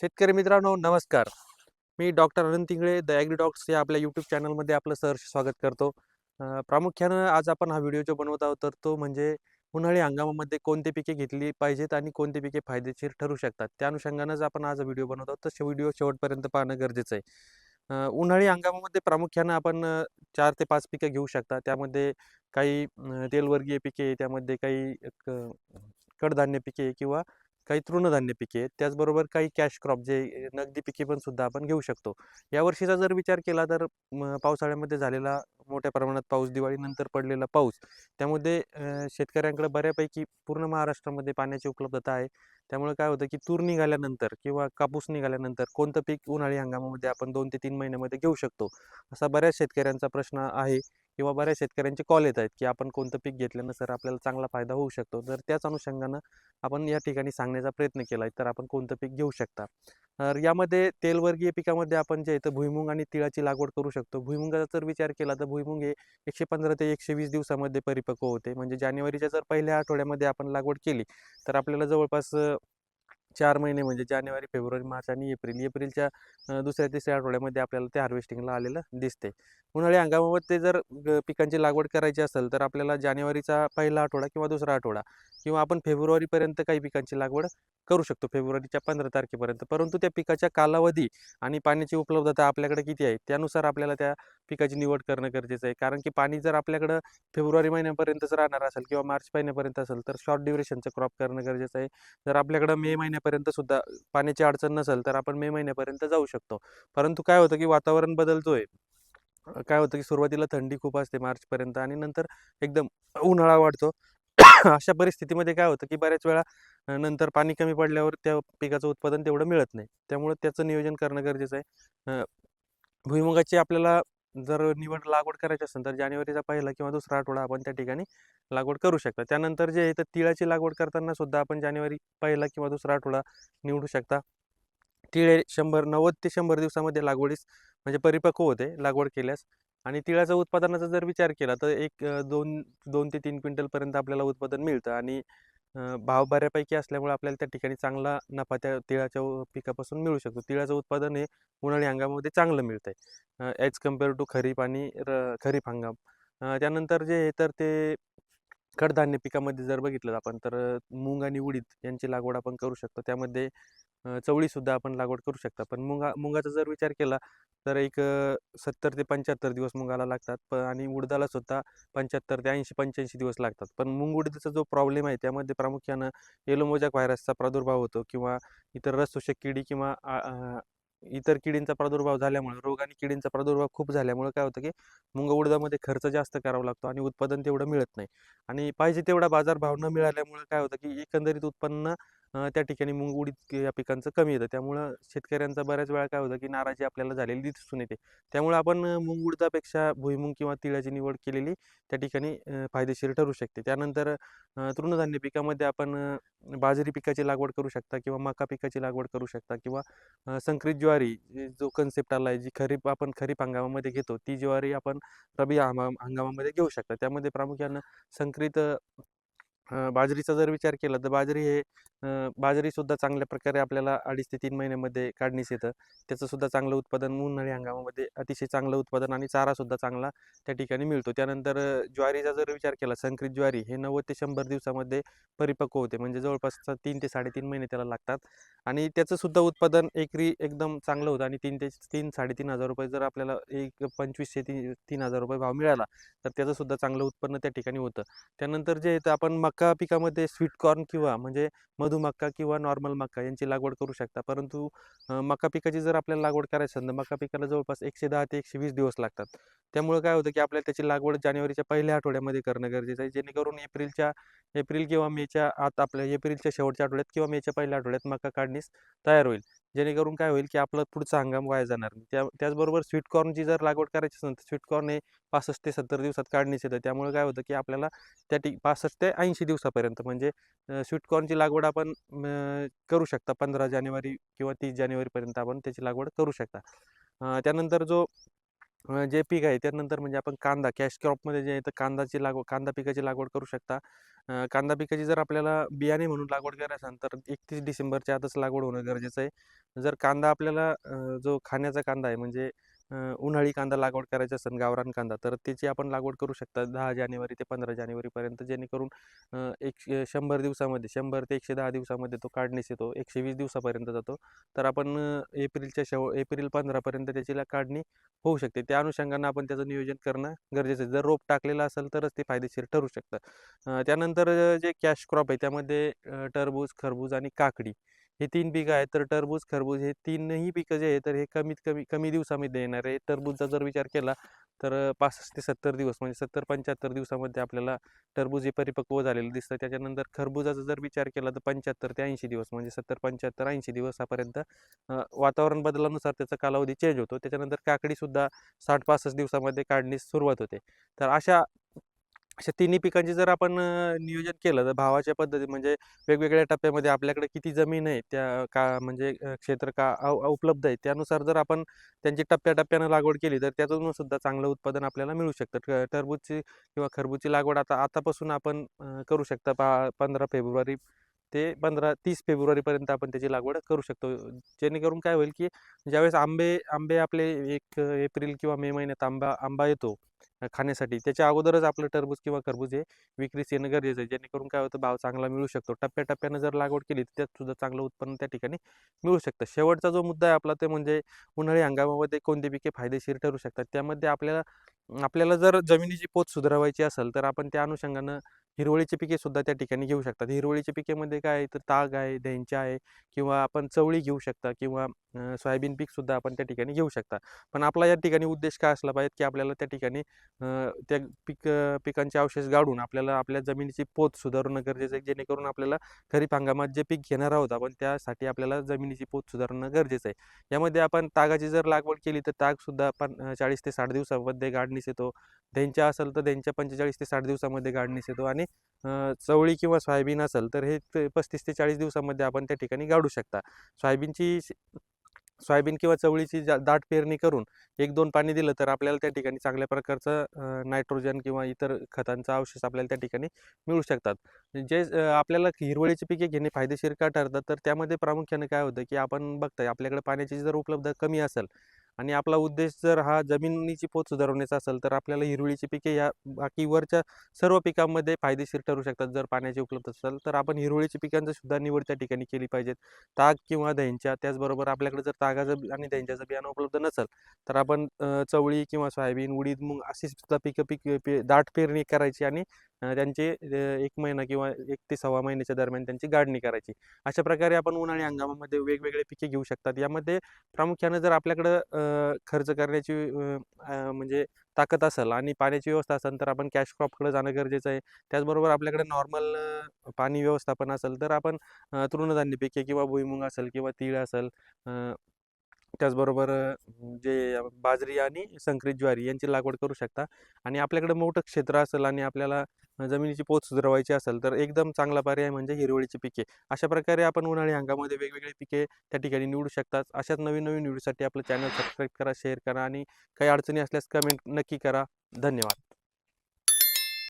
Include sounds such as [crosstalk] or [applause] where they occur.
शेतकरी मित्रांनो नमस्कार. मी doctor Anant Ingle the agridocs या आपल्या यूट्यूब चॅनलमध्ये आपलं सहर्ष स्वागत करतो. प्रामुख्यानं आज आपण हा व्हिडिओ जो बनवत आहोत तर तो म्हणजे उन्हाळी हंगामामध्ये कोणती पिके घेतली पाहिजेत आणि कोणती पिके फायदेशीर ठरू शकतात? त्या अनुषंगानंच आपण आज व्हिडिओ बनवत आहोत. तर व्हिडिओ शेवटपर्यंत पाहणं गरजेचं आहे. उन्हाळी हंगामामध्ये प्रामुख्यानं आपण चार ते पाच पिके घेऊ शकता. त्यामध्ये काही तेलवर्गीय पिके त्यामध्ये काही कडधान्य पिके किंवा काही तृणधान्य पिके त्याचबरोबर काही कॅश क्रॉप जे नगदी पिके पण सुद्धा आपण घेऊ शकतो. यावर्षीचा जर विचार केला तर म, पावसाळ्यामध्ये झालेला मोठ्या प्रमाणात पाऊस दिवाळीनंतर पडलेला पाऊस त्यामध्ये शेतकऱ्यांकडे बऱ्यापैकी पूर्ण महाराष्ट्रामध्ये पाण्याची उपलब्धता आहे. त्यामुळे काय होतं की तूर निघाल्यानंतर किंवा कापूस निघाल्यानंतर कोणतं पीक उन्हाळी हंगामामध्ये आपण दोन ते तीन महिन्यामध्ये घेऊ शकतो असा बऱ्याच शेतकऱ्यांचा प्रश्न आहे. किंवा बऱ्याच शेतकऱ्यांचे कॉल येत आहेत की आपण कोणतं पीक घेतल्यानं सर आपल्याला चांगला फायदा होऊ शकतो. तर त्याच अनुषंगानं आपण या ठिकाणी सांगण्याचा प्रयत्न केला आहे तर आपण कोणतं पीक घेऊ शकता. तर यामध्ये तेलवर्गीय पिकामध्ये आपण जे इथं भुईमुंग आणि तिळाची लागवड करू शकतो. भुईमुगाचा जर विचार केला तर भुईमुग हे एकशे पंधरा ते एकशे वीस दिवसामध्ये परिपक्व होते. म्हणजे जानेवारीच्या जर पहिल्या आठवड्यामध्ये आपण लागवड केली तर आपल्याला जवळपास चार महिने म्हणजे जानेवारी फेब्रुवारी मार्च आणि एप्रिल. एप्रिलच्या दुसऱ्या तिसऱ्या आठवड्यामध्ये आपल्याला ते हार्वेस्टिंगला आलेलं दिसते उन्हाळी हंगामामध्ये जर ग- पिकांची लागवड करायची असेल तर आपल्याला जानेवारीचा पहिला आठवडा किंवा दुसरा आठवडा किंवा आपण फेब्रुवारीपर्यंत काही पिकांची लागवड करू शकतो फेब्रुवारीच्या पंधरा तारखेपर्यंत. परंतु त्या पिकाच्या कालावधी आणि पाण्याची उपलब्धता आपल्याकडे किती आहे त्यानुसार आपल्याला त्या पिकाची निवड करणं गरजेचं आहे. कारण की पाणी जर आपल्याकडं फेब्रुवारी महिन्यापर्यंतच राहणार असेल किंवा मार्च महिन्यापर्यंत असेल तर शॉर्ट ड्युरेशनचं क्रॉप करणं गरजेचं आहे. जर आपल्याकडं मे महिन्यापर्यंत सुद्धा पाण्याची अडचण नसेल तर आपण मे महिन्यापर्यंत जाऊ शकतो. परंतु काय होतं की वातावरण बदलतोय. काय होतं की सुरुवातीला थंडी खूप असते मार्चपर्यंत आणि नंतर एकदम उन्हाळा वाढतो. [coughs] अशा परिस्थितीमध्ये काय होतं की बऱ्याच वेळा नंतर पाणी कमी पडल्यावर त्या पिकाचं उत्पादन तेवढं मिळत नाही. त्यामुळे त्याचं नियोजन करणं गरजेचं आहे. भुईमुगाची आपल्याला जर निवड लागवड करायची असेल तर जानेवारीचा पहिला किंवा दुसरा आठवडा आपण त्या ठिकाणी लागवड करू शकता. त्यानंतर जे आहे तर तिळाची लागवड करताना सुद्धा आपण जानेवारी पहिला किंवा दुसरा आठवडा निवडू शकता. तिळे शंभर नव्वद ते शंभर दिवसामध्ये लागवडीस म्हणजे परिपक्व होते लागवड केल्यास. आणि तिळाचा उत्पादनाचा जर विचार केला तर एक दोन दोन ते तीन क्विंटलपर्यंत आपल्याला उत्पादन मिळतं. आणि भाव बऱ्यापैकी असल्यामुळे आपल्याला त्या ठिकाणी चांगला नफा त्या तिळाच्या पिकापासून मिळू शकतो. तिळाचं उत्पादन हे उन्हाळी हंगामामध्ये चांगलं मिळतं आहे ॲज कंपेअर टू खरीप आणि र खरीप हंगाम. त्यानंतर जे हे तर ते कडधान्य पिकामध्ये जर बघितलं आपण तर अ, मूग आणि उडीद यांची लागवड आपण करू शकतो. त्यामध्ये चवळीसुद्धा आपण लागवड करू शकता. पण मुगा मुगाचा जर विचार केला तर एक सत्तर ते पंच्याहत्तर दिवस मुगाला लागतात. प आणि उडदाला सुद्धा पंच्याहत्तर ते ऐंशी पंच्याऐंशी दिवस लागतात. पण मुंग उडीदचा जो प्रॉब्लेम आहे त्यामध्ये प्रामुख्यानं येलोमोजॅक व्हायरसचा प्रादुर्भाव होतो किंवा इतर रसशोषक किडी किंवा आ- इतर किडींचा प्रादुर्भाव झाल्यामुळे रोग आणि किडींचा प्रादुर्भाव खूप झाल्यामुळे काय होतं की मुंग उडदामध्ये खर्च जास्त करावा लागतो आणि उत्पादन तेवढं मिळत नाही. आणि पाहिजे तेवढा बाजारभाव न मिळाल्यामुळे काय होतं की एकंदरीत उत्पन्न त्या ठिकाणी मूग उडीद या पिकांचं कमी येतं. त्यामुळं शेतकऱ्यांचा बऱ्याच वेळा काय होतं की नाराजी आपल्याला झालेली दिसून येते. त्यामुळे आपण मूग उडदापेक्षा भुईमूग किंवा तिळाची निवड केलेली त्या ठिकाणी फायदेशीर ठरू शकते. त्यानंतर तृणधान्य पिकामध्ये आपण बाजरी पिकाची लागवड करू शकता किंवा मका पिकाची लागवड करू शकता किंवा संकरित ज्वारी जो कन्सेप्ट आला आहे जी खरीप आपण खरीप हंगामामध्ये घेतो ती ज्वारी आपण रबी हंगाम हंगामामध्ये घेऊ शकता. त्यामध्ये प्रामुख्यानं संकरित बाजरीचा जर विचार केला तर बाजरी हे बाजरीसुद्धा चांगल्या प्रकारे आपल्याला अडीच ते तीन महिन्यामध्ये काढणीस येतं. त्याचंसुद्धा चांगलं उत्पादन उन्हाळी हंगामामध्ये अतिशय चांगलं उत्पादन आणि चारासुद्धा चांगला त्या ठिकाणी मिळतो. त्यानंतर ज्वारीचा जर विचार केला संकरित ज्वारी हे नव्वद ते शंभर दिवसामध्ये परिपक्व होते. म्हणजे जवळपास तीन ते साडेतीन महिने त्याला लागतात. आणि त्याचंसुद्धा उत्पादन एकरी एकदम चांगलं होतं आणि तीन ते तीन साडेतीन हजार रुपये जर आपल्याला एक पंचवीसशे ती तीन हजार रुपये भाव मिळाला तर त्याचंसुद्धा चांगलं उत्पन्न त्या ठिकाणी होतं. त्यानंतर जे आहे तर आपण मका पिकामध्ये स्वीट कॉर्न किंवा म्हणजे मधुमक्का किंवा नॉर्मल मक्का यांची लागवड करू शकता. परंतु मका पिकाची जर आपल्याला लागवड करायची असेल तर मका पिकाला जवळपास एकशे दहा ते एकशे वीस दिवस लागतात. त्यामुळे काय होतं की आपल्याला त्याची लागवड जानेवारीच्या पहिल्या आठवड्यामध्ये करणं गरजेचं आहे. जेणेकरून एप्रिलच्या एप्रिल किंवा मेच्या आत आपल्या एप्रिलच्या शेवटच्या आठवड्यात किंवा मेच्या पहिल्या आठवड्यात मका काढणीस तयार होईल. जेणेकरून काय होईल की आपला पुढचा हंगाम वाया जाणार नाही. त्या त्याचबरोबर स्वीट कॉर्नची जर लागवड करायची असेल तर स्वीट कॉर्न हे पासष्ट ते सत्तर दिवसात काढणीच येतं. त्यामुळे काय होतं की आपल्याला त्या टी पासष्ट ते ऐंशी दिवसापर्यंत म्हणजे स्वीट कॉर्नची लागवड आपण करू शकता. पंधरा जानेवारी किंवा तीस जानेवारीपर्यंत आपण त्याची लागवड करू शकता. त्यानंतर जो जे पीक आहे त्यानंतर म्हणजे आपण कांदा कॅश क्रॉपमध्ये जे आहे तर कांदाची लागवड कांदा पिकाची लागवड करू शकता. कांदा पिकाची जर आपल्याला बियाणे म्हणून लागवड करायची असेल तर एकतीस डिसेंबरच्या आतच लागवड होणं गरजेचं आहे. जर कांदा आपल्याला जो खाण्याचा कांदा आहे म्हणजे उन्हाळी कांदा लागवड करायचा असेल गावरान कांदा तर त्याची आपण लागवड करू शकता दहा जानेवारी ते पंधरा जानेवारीपर्यंत जेणेकरून एक एकशे शंभर दिवसामध्ये शंभर ते एकशे दहा दिवसामध्ये तो काढणीस येतो एकशे वीस दिवसापर्यंत जातो. तर आपण एप्रिलच्या शेव एप्रिल पंधरापर्यंत त्याची ला काढणी होऊ शकते. त्या अनुषंगानं आपण त्याचं नियोजन करणं गरजेचं आहे. जर रोप टाकलेलं असेल तरच ते फायदेशीर ठरू शकतं. त्यानंतर जे कॅश क्रॉप आहे त्यामध्ये टरबूज खरबूज आणि काकडी हे तीन पिकं आहेत तर टरबूज खरबूज हे तीनही पिकं जे आहे तर हे कमीत कमी कमी दिवसामध्ये येणार आहे. टरबूजचा जर विचार केला तर पासष्ट ते सत्तर दिवस म्हणजे सत्तर पंच्याहत्तर दिवसामध्ये आपल्याला टरबूज हे परिपक्व झालेलं दिसतं. त्याच्यानंतर खरबुजाचा जर विचार केला तर पंच्याहत्तर ते ऐंशी दिवस म्हणजे सत्तर पंच्याहत्तर ऐंशी दिवसापर्यंत वातावरण बदलानुसार त्याचा कालावधी चेंज होतो. त्याच्यानंतर काकडीसुद्धा साठ पासष्ट दिवसामध्ये काढणीस सुरुवात होते. तर अशा अशा तिन्ही पिकांची जर आपण नियोजन केलं तर भावाच्या पद्धती म्हणजे वेगवेगळ्या टप्प्यामध्ये आपल्याकडे किती जमीन आहे त्या का म्हणजे क्षेत्र का उपलब्ध आहे त्यानुसार जर आपण त्यांची टप्प्याटप्प्यानं लागवड केली तर त्यातून सुद्धा चांगलं उत्पादन आपल्याला मिळू शकतं. ट टरबूजची किंवा खरबूजची लागवड आता आतापासून आपण करू शकता पा पंधरा फेब्रुवारी ते पंधरा तीस फेब्रुवारीपर्यंत आपण त्याची लागवड करू शकतो. जेणेकरून काय होईल की ज्यावेळेस आंबे आंबे आपले एक एप्रिल किंवा मे महिन्यात आंबा आंबा येतो खाण्यासाठी त्याच्या अगोदरच आपलं टरबूज किंवा खरबूज हे विक्रीस येणं गरजेचं आहे. जेणेकरून काय होतं भाव चांगला मिळू शकतो. टप्प्याटप्प्यानं जर लागवड केली तर त्यात सुद्धा चांगलं उत्पन्न त्या ठिकाणी मिळू शकतं. शेवटचा जो मुद्दा आहे आपला ते म्हणजे उन्हाळी हंगामामध्ये कोणती पिके फायदेशीर ठरू शकतात? त्यामध्ये आपल्याला आपल्याला जर जमिनीची पोत सुधारवायची असेल तर आपण त्या अनुषंगानं हिरवळीची पिके सुद्धा त्या ठिकाणी घेऊ शकतात. हिरवळीच्या पिकेमध्ये काय तर ताग आहे धेंचा आहे किंवा आपण चवळी घेऊ शकता किंवा सोयाबीन पीक सुद्धा आपण त्या ठिकाणी घेऊ शकता. पण आपला या ठिकाणी उद्देश काय असला पाहिजे की आपल्याला त्या ठिकाणी त्या पीक पिकांचे अवशेष गाडून आपल्याला आपल्या जमिनीची पोत सुधारणं गरजेचं आहे. जेणेकरून आपल्याला खरीप हंगामात जे पीक घेणार आहोत आपण त्यासाठी आपल्याला जमिनीची पोत सुधारणं गरजेचं आहे. यामध्ये आपण तागाची जर लागवड केली तर तागसुद्धा आपण चाळीस ते साठ दिवसामध्ये गाडणीस येतो. धेंचा असेल तर धेंचा पंचेचाळीस ते साठ दिवसामध्ये गाडणीस येतो आणि चवळी किंवा सोयाबीन असेल तर हे ते पस्तीस ते चाळीस दिवसामध्ये आपण त्या ठिकाणी गाडू शकता. सोयाबीनची सोयाबीन किंवा चवळीची जा दाट पेरणी करून एक दोन पाणी दिलं तर आपल्याला त्या ठिकाणी चांगल्या प्रकारचं नायट्रोजन किंवा इतर खतांचा अवशेष आपल्याला त्या ठिकाणी मिळू शकतात. जे आपल्याला हिरवळीची पिके घेणे फायदेशीर का ठरतात? तर त्यामध्ये प्रामुख्याने काय होतं की आपण बघताय आपल्याकडे पाण्याची जर उपलब्ध कमी असेल आणि आपला उद्देश जर हा जमिनीची पोत सुधारवण्याचा असेल तर आपल्याला हिरवळीची पिके या बाकी वरच्या सर्व पिकांमध्ये फायदेशीर ठरू शकतात. जर पाण्याची उपलब्ध असेल तर आपण हिरवळीची पिकांची सुद्धा निवड त्या ठिकाणी केली पाहिजेत. ताग किंवा दह्यांच्या त्याचबरोबर आपल्याकडे जर तागाचं आणि दह्यांच्याचं बियाणं उपलब्ध नसेल तर आपण चवळी किंवा सोयाबीन उडीद मूग अशी सुद्धा पिकं पिक पे दाट पेरणी करायची आणि त्यांचे एक महिना किंवा एक ते सव्वा महिन्याच्या दरम्यान त्यांची गाडणी करायची. अशा प्रकारे आपण उन्हाळी हंगामामध्ये वेगवेगळे पिके घेऊ शकतात. यामध्ये प्रामुख्यानं जर आपल्याकडं खर्च करण्याची म्हणजे ताकद असेल आणि पाण्याची व्यवस्था असेल तर आपण कॅश क्रॉपकडे जाणं गरजेचं आहे. त्याचबरोबर आपल्याकडे नॉर्मल पाणी व्यवस्थापन असेल तर आपण तृणधान्य पिके किंवा भुईमुग असेल किंवा तीळ असेल त्याचबरोबर जे बाजरी आणि संकरित ज्वारी यांची लागवड करू शकता. आणि आपल्याकडे मोठं क्षेत्र असेल आणि आपल्याला जमिनीची पोत सुधारवायची असेल तर एकदम चांगला पर्याय म्हणजे हिरवळीची पिके. अशा प्रकारे आपण उन्हाळी हंगामामध्ये वेगवेगळी पिके त्या ठिकाणी निवडू शकतात. अशाच नवीन नवीन व्हिडिओसाठी आपलं चॅनल सबस्क्राईब करा शेअर करा आणि काही अडचणी असल्यास कमेंट नक्की करा. धन्यवाद.